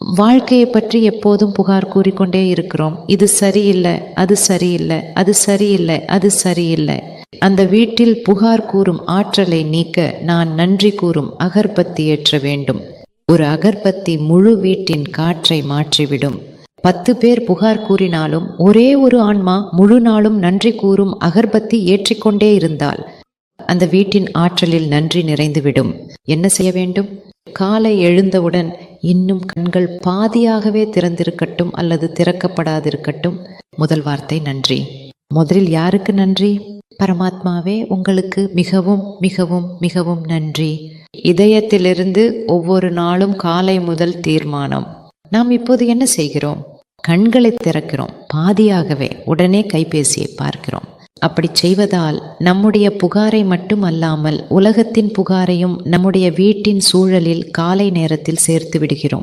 வாழ்க்கையை பற்றி எப்போதும் புகார் கூறிக்கொண்டே இருக்கிறோம். இது சரியில்லை அது சரியில்லை அது சரியில்லை அது சரியில்லை. அந்த வீட்டில் புகார் கூறும் ஆற்றலை நீக்க நான் நன்றி கூறும் அகர்பத்தி ஏற்ற வேண்டும். ஒரு அகர்பத்தி முழு வீட்டின் காற்றை மாற்றிவிடும். பத்து பேர் புகார் கூறினாலும் ஒரே ஒரு ஆன்மா முழு நாளும் நன்றி கூறும் அகர்பத்தி ஏற்றிக்கொண்டே இருந்தால் அந்த வீட்டின் ஆற்றலில் நன்றி நிறைந்துவிடும். என்ன செய்ய வேண்டும்? காலை எழுந்தவுடன் இன்னும் கண்கள் பாதியாகவே திறந்திருக்கட்டும் அல்லது திறக்கப்படாதிருக்கட்டும். முதல் வார்த்தை நன்றி. முதலில் யாருக்கு நன்றி? பரமாத்மாவே உங்களுக்கு மிகவும் மிகவும் மிகவும் நன்றி. இதயத்திலிருந்து ஒவ்வொரு நாளும் காலை முதல் தீர்மானம். நாம் இப்போது என்ன செய்கிறோம்? கண்களை திறக்கிறோம். பாதியாகவே உடனே கைபேசியை பார்க்கிறோம். அப்படி செய்வதால் நம்முடைய புகாரை மட்டும் அல்லாமல் உலகத்தின் புகாரையும் நம்முடைய வீட்டின் சூழலில் காலை நேரத்தில் சேர்த்து விடுகிறோம்.